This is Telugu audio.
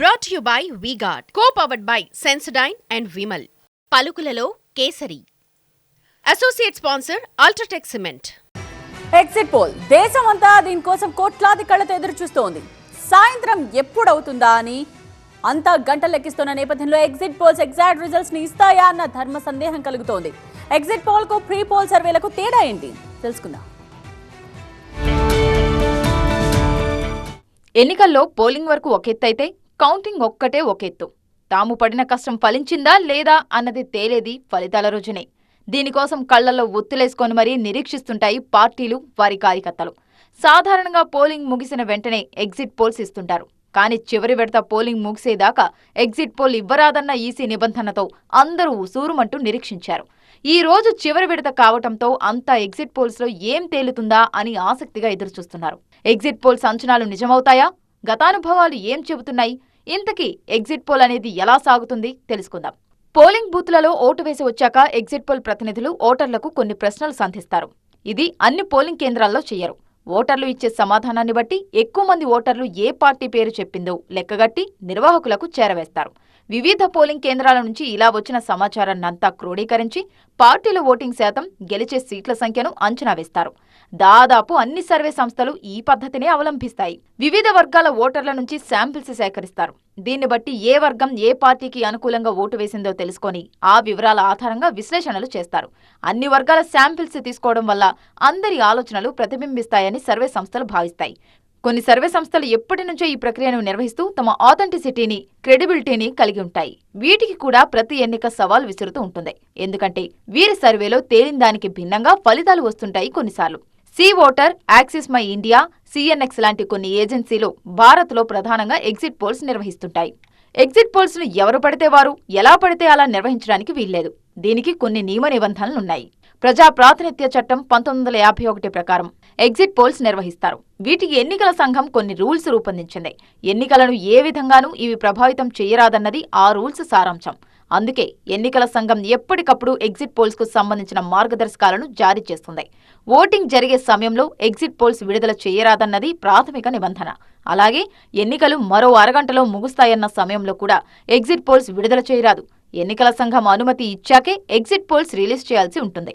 Brought you by V-Guard co powered by Sensodyne and Vimal పలుకులలో kesari. Associate sponsor UltraTech cement exit poll దేశమంతా దీనికోసం కోట్లాది కళ్ళతో ఎదురు చూస్తోంది సాయంత్రం ఎప్పుడవుతుందా అని అంతా గంటలు లెక్కిస్తున్న నేపథ్యంలో ఎగ్జిట్ పోల్స్ ఎగ్జాక్ట్ రిజల్ట్స్ని ఇస్తాయా అన్న ధర్మ సందేహం కలుగుతోంది. ఎగ్జిట్ పోల్కు ప్రీ పోల్ సర్వేలకు తేడా ఏంటి? తెలుసుకుందాం. ఎన్నికల్లో పోలింగ్ వరకు ఒక ఎత్తు అయితే కౌంటింగ్ ఒక్కటే ఒక ఎత్తు. తాము పడిన కష్టం ఫలించిందా లేదా అన్నది తేలేది ఫలితాల రోజునే. దీనికోసం కళ్ళలో ఒత్తులేసుకొని మరీ నిరీక్షిస్తుంటాయి పార్టీలు వారి కార్యకర్తలు. సాధారణంగా పోలింగ్ ముగిసిన వెంటనే ఎగ్జిట్ పోల్స్ ఇస్తుంటారు. కానీ చివరి విడత పోలింగ్ ముగిసేదాకా ఎగ్జిట్ పోల్ ఇవ్వరాదన్న ఈసీ నిబంధనతో అందరూ ఉసూరుమంటూ నిరీక్షించారు. ఈ రోజు చివరి విడత కావటంతో అంతా ఎగ్జిట్ పోల్స్లో ఏం తేలుతుందా అని ఆసక్తిగా ఎదురుచూస్తున్నారు. ఎగ్జిట్ పోల్స్ అంచనాలు నిజమవుతాయా? గతానుభవాలు ఏం చెబుతున్నాయి? ఇంతకీ ఎగ్జిట్ పోల్ అనేది ఎలా సాగుతుంది తెలుసుకుందాం. పోలింగ్ బూత్లలో ఓటు వేసి వచ్చాక ఎగ్జిట్ పోల్ ప్రతినిధులు ఓటర్లకు కొన్ని ప్రశ్నలు సంధిస్తారు. ఇది అన్ని పోలింగ్ కేంద్రాల్లో చేయరు ఓటర్లు ఇచ్చే సమాధానాన్ని బట్టి ఎక్కువ మంది ఓటర్లు ఏ పార్టీ పేరు చెప్పిందో లెక్కగట్టి నిర్వాహకులకు చేరవేస్తారు. వివిధ పోలింగ్ కేంద్రాల నుంచి ఇలా వచ్చిన సమాచారాన్నంతా క్రోడీకరించి పార్టీల ఓటింగ్ శాతం గెలిచే సీట్ల సంఖ్యను అంచనా వేస్తారు. దాదాపు అన్ని సర్వే సంస్థలు ఈ పద్ధతినే అవలంబిస్తాయి. వివిధ వర్గాల ఓటర్ల నుంచి శాంపిల్స్ సేకరిస్తారు. దీన్ని బట్టి ఏ వర్గం ఏ పార్టీకి అనుకూలంగా ఓటు వేసిందో తెలుసుకొని ఆ వివరాల ఆధారంగా విశ్లేషణలు చేస్తారు. అన్ని వర్గాల శాంపిల్స్ తీసుకోవడం వల్ల అందరి ఆలోచనలు ప్రతిబింబిస్తాయని సర్వే సంస్థలు భావిస్తాయి. కొన్ని సర్వే సంస్థలు ఎప్పటి నుంచో ఈ ప్రక్రియను నిర్వహిస్తూ తమ ఆథెంటిసిటీని క్రెడిబిలిటీని కలిగి ఉంటాయి. వీటికి కూడా ప్రతి ఎన్నిక సవాల్ విసురుతూ ఉంటుంది. ఎందుకంటే వీరి సర్వేలో తేలిన దానికి భిన్నంగా ఫలితాలు వస్తుంటాయి కొన్నిసార్లు. C Voter axis my India CNX లాంటి కొన్ని ఏజెన్సీలు భారత్లో ప్రధానంగా ఎగ్జిట్ పోల్స్ నిర్వహిస్తుంటాయి. ఎగ్జిట్ పోల్స్ను ఎవరు పడితే వారు ఎలా పడితే అలా నిర్వహించడానికి వీల్లేదు. దీనికి కొన్ని నియమ నిబంధనలున్నాయి. ప్రజా ప్రాతినిధ్య చట్టం పంతొమ్మిది వందల యాభై ఒకటి ప్రకారం ఎగ్జిట్ పోల్స్ నిర్వహిస్తారు. వీటికి ఎన్నికల సంఘం కొన్ని రూల్స్ రూపొందించింది. ఎన్నికలను ఏ విధంగానూ ఇవి ప్రభావితం చేయరాదన్నది ఆ రూల్స్ సారాంశం. అందుకే ఎన్నికల సంఘం ఎప్పటికప్పుడు ఎగ్జిట్ పోల్స్కు సంబంధించిన మార్గదర్శకాలను జారీ చేస్తుంది. ఓటింగ్ జరిగే సమయంలో ఎగ్జిట్ పోల్స్ విడుదల చేయరాదన్నది ప్రాథమిక నిబంధన. అలాగే ఎన్నికలు మరో అరగంటలో ముగుస్తాయన్న సమయంలో కూడా ఎగ్జిట్ పోల్స్ విడుదల చేయరాదు. ఎన్నికల సంఘం అనుమతి ఇచ్చాకే ఎగ్జిట్ పోల్స్ రిలీజ్ చేయాల్సి ఉంటుంది.